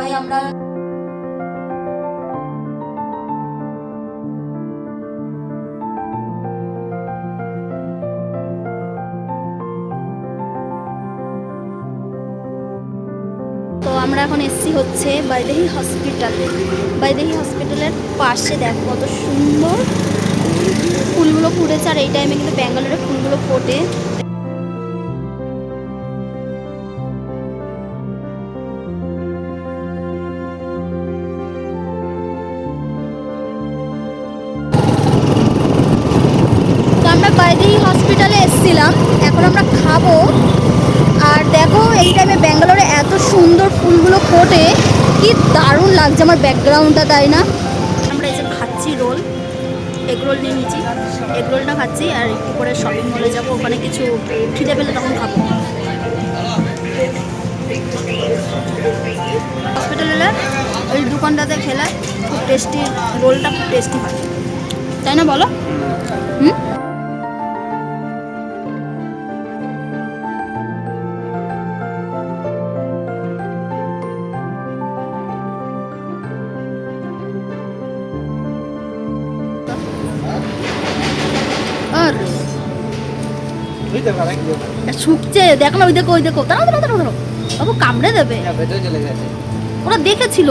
সবাই আমরা তো আমরা এখন এসছি হচ্ছে বাইদেহি হসপিটালে। বাইদেহি হসপিটালের পাশে দেখ কত সুন্দর ফুলগুলো ফুটেছে, আর এই টাইমে কিন্তু ব্যাঙ্গালোরে ফুলগুলো ফোটে। এসেছিলাম এখন আমরা খাব। আর দেখো, এই টাইমে ব্যাঙ্গালোরে এত সুন্দর ফুলগুলো ফোটে, কি দারুণ লাগছে আমার ব্যাকগ্রাউন্ডটা, তাই না? আমরা এই যে খাচ্ছি রোল, এগ রোল নিয়ে নিচ্ছি এগ রোলটা খাচ্ছি আর একটু পরে শপিং মলে যাব, ওখানে কিছু খিদে পেলে তখন খাব। হসপিটালে ওই দোকানটাতে খেলে, খুব টেস্টি রোলটা খুব টেস্টি হয়। তাই না বলো? হুম? শুকছে দেখ না ওই দেখো ওই দেখো। দাঁড়াও দাঁড়াও দাঁড়াও বাবু কামড়ে দেবে। ওরা দেখেছিল।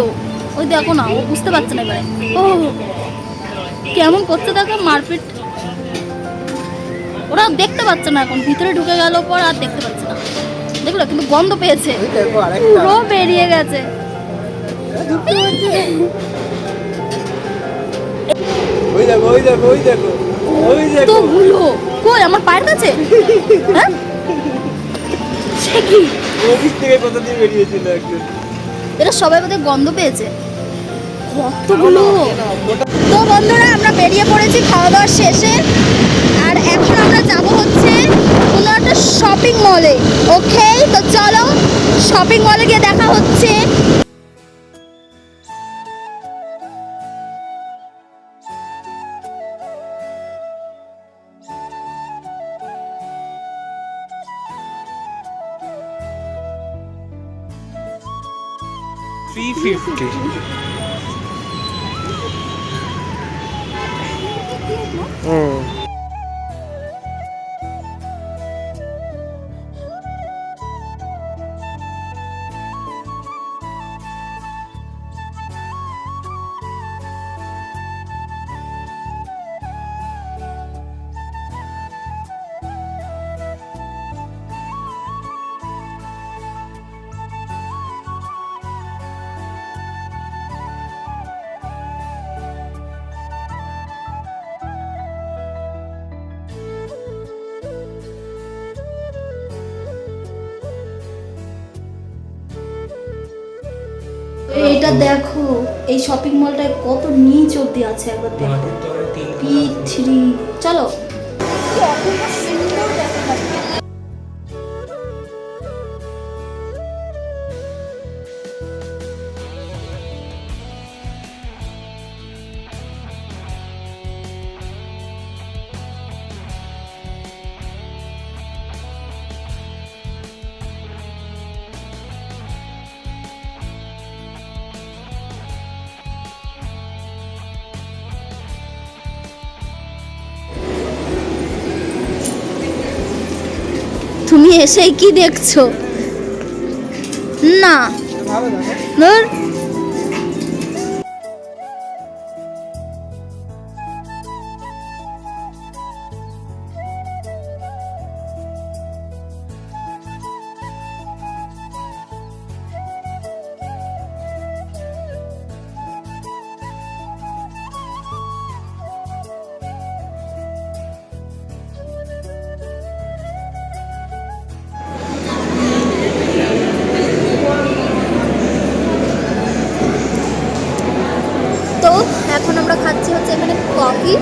ওই দেখো না ও বুঝতে পারছে না এবারে। ও কেমন করছে দেখো মারপিট। ওরা দেখতে পাচ্ছে না এখন। ভিতরে ঢুকে গেল পর আর দেখতে পাচ্ছে না। দেখল কিন্তু গন্ধ পেয়েছে। পুরো বেরিয়ে গেছে। ওই দেখো ওই দেখো ওই দেখো। কই আমার পায়ের কাছে? হ্যাঁ? সে কি? অফিস থেকে কোথা দিয়ে বেরিয়েছিল একজন। এরা সবাই বোধহয় গন্ধ পেয়েছে। কতগুলো ওটা তো বন্ধুরা আমরা বেরিয়ে পড়েছি খাওয়া দাওয়া শেষে। আর এখন আমরা যাব হচ্ছে কোনো একটা শপিং মলে ওকে তো চলো শপিং মলে গিয়ে দেখা হচ্ছে। থ্রি ফিফটি হুম এইটা দেখো এই শপিং মলটায় কত নিচ অব্দি আছে একবার দেখো। পি থ্রি চলো। এসেই কি দেখছ না। খাচ্ছি হচ্ছে এখানে কফি।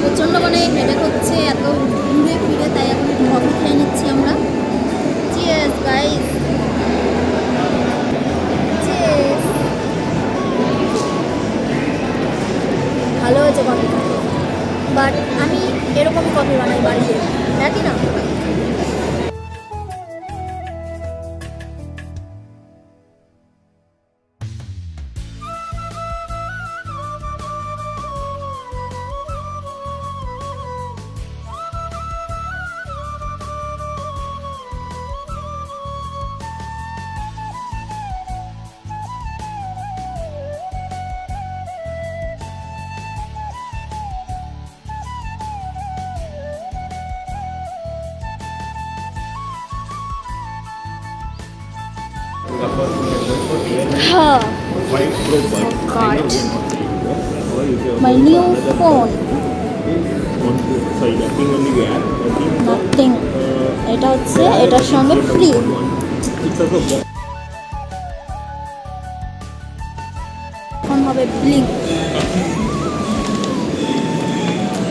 প্রচণ্ড মানে হেডেক হচ্ছে, এত ঘুরে ফিরে, তাই এখন কফি খেয়ে নিচ্ছি আমরা। ভালো হয়েছে কফি বাট আমি এরকম কফি বানাই বাড়িতে। একই না? Another phone one, two, sorry, nothing Uh, এটা হচ্ছে এটার সঙ্গে ফ্রি. এখন হবে blink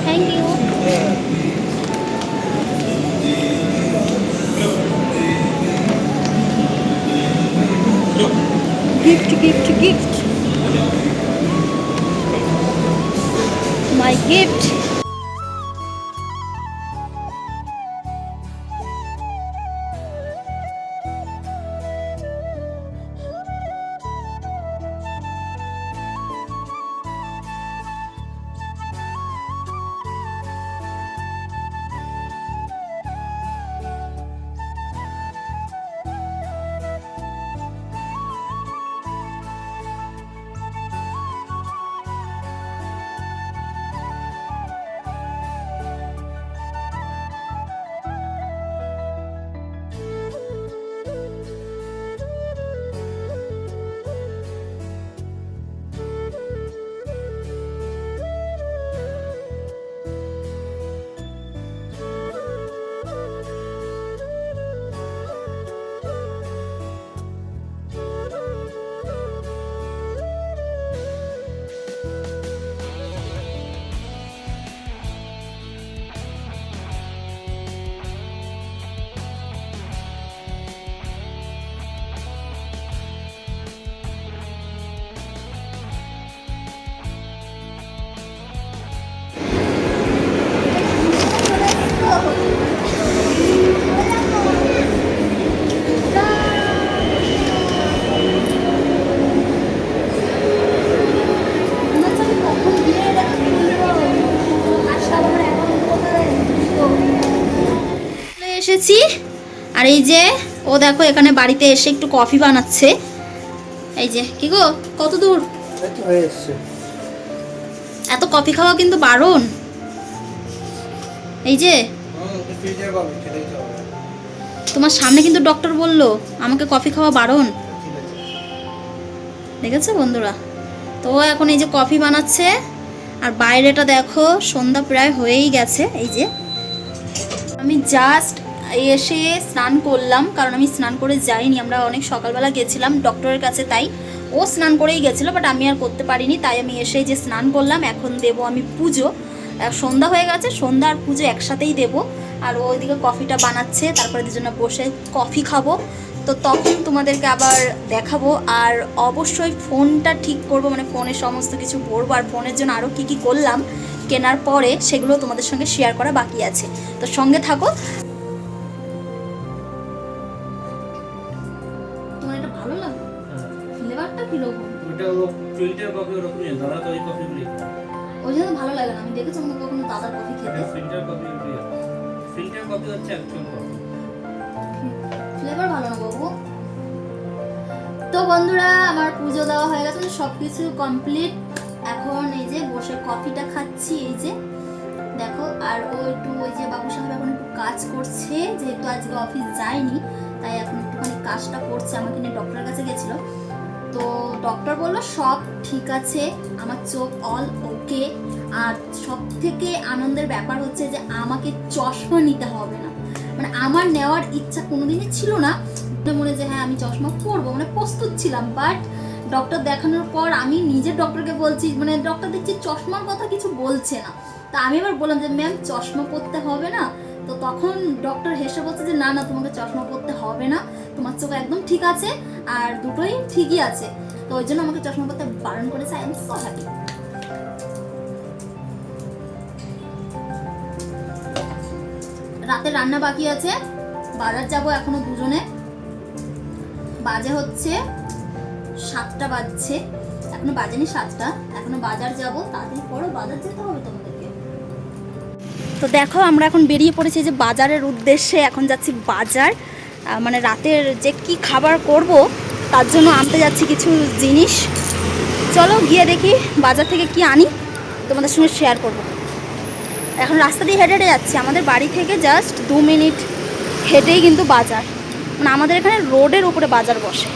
thank you gift, gift, gift. My gift. এসেছি আর এই যে ও দেখো এখানে বাড়িতে এসে একটু কফি বানাচ্ছে। এই যে কি গো কত দূর? এত কফি খাওয়া কিন্তু বারণ এই যে তোমার সামনে কিন্তু ডক্টর বলল আমাকে কফি খাওয়া বারণ দেখেছ বন্ধুরা? তো এখন এই যে কফি বানাচ্ছে। আর বাইরেটা দেখো সন্ধ্যা প্রায় হয়েই গেছে এই যে। আমি জাস্ট এসে স্নান করলাম, কারণ আমি স্নান করে যাইনি, আমরা অনেক সকালবেলা গেছিলাম ডক্টরের কাছে, তাই ও স্নান করেই গেছিল বাট আমি আর করতে পারিনি, তাই আমি এসে যে স্নান করলাম, এখন দেব আমি পুজো। সন্ধ্যা হয়ে গেছে, সন্ধ্যা আর পুজো একসাথেই দেব। আর ওইদিকে কফিটা বানাচ্ছে, তারপরে দুজনে বসে কফি খাব। তো তখন তোমাদেরকে আবার দেখাবো, আর অবশ্যই ফোনটা ঠিক করব মানে ফোনের সমস্ত কিছু পড়ব আর ফোনের জন্য আরও কী কী করলাম, কেনার পরে সেগুলো তোমাদের সঙ্গে শেয়ার করা বাকি আছে। তো সঙ্গে থাকো। ওটা ফিল্টার কফি দাদা ওই জন্য ভালো লাগে না। আমি দেখেছি আমাকে কখনো দাদার কফি খেতে। ফিল্টার কফি ফিল্টার কফি হচ্ছে অ্যাকচুয়াল কফি ফ্লেভার ভালো না বাবু? তো বন্ধুরা আমার পুজো দেওয়া হয়ে গেছে সব কিছু কমপ্লিট। এখন এই যে বসে কফিটা খাচ্ছি এই যে। দেখো আর ও একটু ওই যে বাবু সাহেব এখন একটু কাজ করছে যেহেতু আজকে অফিস যায়নি তাই এখন একটুখানি কাজটা করছে। আমাকে নিয়ে ডক্টরের কাছে গেছিল। তো ডক্টর বলল, সব ঠিক আছে, আমার চোখ অল ওকে আর সব থেকে আনন্দের ব্যাপার হচ্ছে যে আমাকে চশমা নিতে হবে না। মানে আমার নেওয়ার ইচ্ছা কোনোদিনই ছিল না। মনে যে হ্যাঁ আমি চশমা পরবো। মানে প্রস্তুত ছিলাম বাট ডক্টর দেখানোর পর আমি নিজে ডক্টরকে বলছি মানে ডক্টর দেখছি চশমার কথা কিছু বলছে না। তা আমি এবার বললাম যে ম্যাম চশমা পরতে হবে না। তো তখন ডক্টর হেসে বলছে যে, না না, তোমাকে চশমা পরতে হবে না। তোমার চোখ একদম ঠিক আছে আর দুটোই ঠিকই আছে। তো ওই জন্য আমাকে চশমা পরতে বারণ করেছে। আই এম সো হ্যাপি রাতে রান্না বাকি আছে। বাজার যাব এখনও দুজনে। বাজে হচ্ছে সাতটা বাজছে। এখনও বাজেনি সাতটা। এখনও বাজার যাব। তাড়াতাড়ি পরে বাজার যেতে হবে তোমাদেরকে তো দেখো আমরা এখন বেরিয়ে পড়েছি যে বাজারের উদ্দেশ্যে এখন যাচ্ছি বাজার আহ, মানে রাতের যে কি খাবার করব তার জন্য আনতে যাচ্ছি কিছু জিনিস চলো গিয়ে দেখি বাজার থেকে কি আনি তোমাদের সঙ্গে শেয়ার করব এখন রাস্তা দিয়ে হেঁটে হেঁটে যাচ্ছি আমাদের বাড়ি থেকে জাস্ট দু মিনিট হেঁটেই কিন্তু বাজার মানে আমাদের এখানে রোডের উপরে বাজার বসে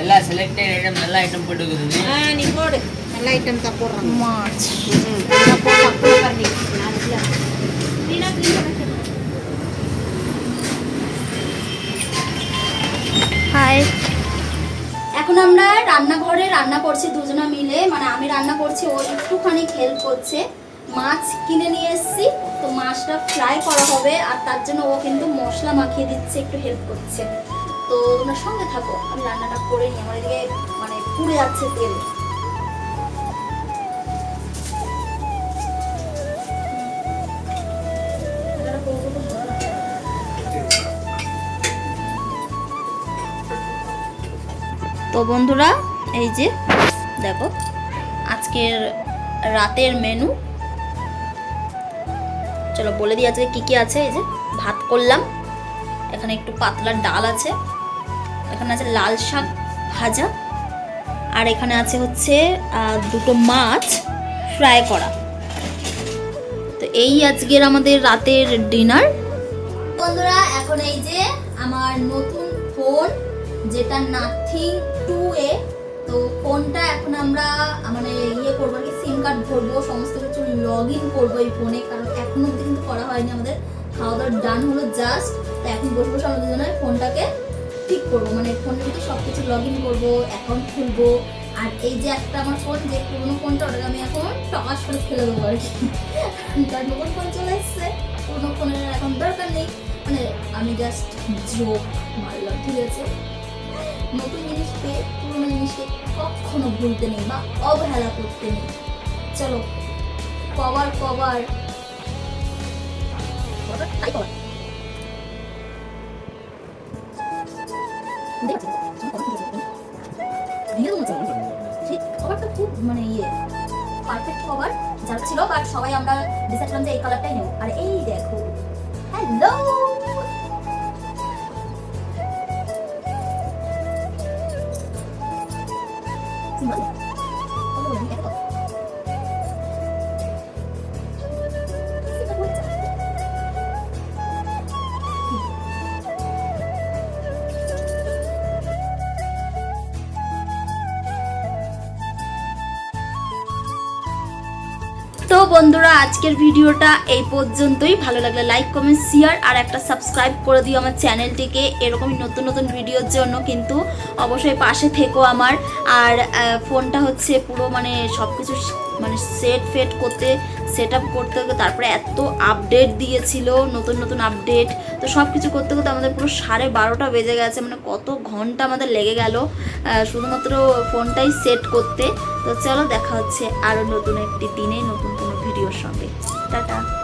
ಎಲ್ಲ ಸೆಲೆಕ್ಟೆಡ್ ಐಟಮ್ ಎಲ್ಲ ಐಟಮ್ ಕೊಟ್ಟಿದ್ದೀವಿ এখন আমরা রান্নাঘরে রান্না করছি দুজনা মিলে। মানে আমি রান্না করছি ও একটুখানি হেল্প করছে। মাছ কিনে নিয়ে এসেছি তো মাছটা ফ্রাই করা হবে আর তার জন্য ও কিন্তু মশলা মাখিয়ে দিচ্ছে একটু হেল্প করছে। তো ওনার সঙ্গে থাকো আমি রান্নাটা করে নিই। আমার এদিকে মানে পুড়ে যাচ্ছে তেল। তো বন্ধুরা, এই যে, দেখো, আজকের রাতের মেনু চলো বলে দিই আজকে কী কী আছে, এই যে, ভাত করলাম। এখানে একটু পাতলা ডাল আছে। এখানে আছে লাল শাক ভাজা। আর এখানে আছে হচ্ছে দুটো মাছ ফ্রাই করা। তো এই আজকের আমাদের রাতের ডিনার বন্ধুরা, এখন এই যে আমার নতুন ফোন যেটা নাথিং টু এ, তো ফোনটা এখন আমরা মানে ইয়ে করব আর কি সিম কার্ড ভরবো, সমস্ত কিছু লগ ইন করব এই ফোনে কারণ এখনও অব্দি কিন্তু করা হয়নি আমাদের। খাওয়া দাওয়া ডান হলো জাস্ট তো এখন বসে বসে আমরা দুজনে ফোনটাকে ঠিক করব। মানে ফোনের মধ্যে সব কিছু লগ ইন করব অ্যাকাউন্ট খুলবো। আর এই যে একটা আমার ফোন যে পুরোনো ফোনটা ওটাকে আমি এখন টকাশ করে ফেলে দেবো আর কি। কারণ নতুন ফোন চলে এসছে, পুরোনো ফোনের এখন দরকার নেই। মানে আমি জাস্ট জোক মারলাম, ঠিক আছে? নতুন জিনিস পেয়ে পুরোনো জিনিসকে কখনো ভুলতে নেই বা অবহেলা করতে নেই। চলো কভারটা খুব মানে ইয়ে পারফেক্ট কভার যার ছিল বাট সবাই আমরা ডিসাইড করলাম যে এই কালারটাই নেব। আর এই দেখো হ্যালো তো বন্ধুরা, আজকের ভিডিওটা এই পর্যন্তই। ভালো লাগলে লাইক কমেন্ট শেয়ার আর একটা সাবস্ক্রাইব করে দিও আমার চ্যানেলটিকে। এরকমই নতুন নতুন ভিডিওর জন্য কিন্তু অবশ্যই পাশে থেকো আমার। আর ফোনটা হচ্ছে পুরো মানে সব কিছু মানে সেট ফেট করতে সেট আপ করতে করতে তারপরে এত আপডেট দিয়েছিল, নতুন নতুন আপডেট তো সব কিছু করতে করতে আমাদের পুরো সাড়ে বারোটা বেজে গেছে মানে কত ঘণ্টা আমাদের লেগে গেল শুধুমাত্র ফোনটাই সেট করতে। তো চলো দেখা হচ্ছে আরও নতুন একটি দিনে নতুন কোনো ভিডিওর সঙ্গে। টাটা।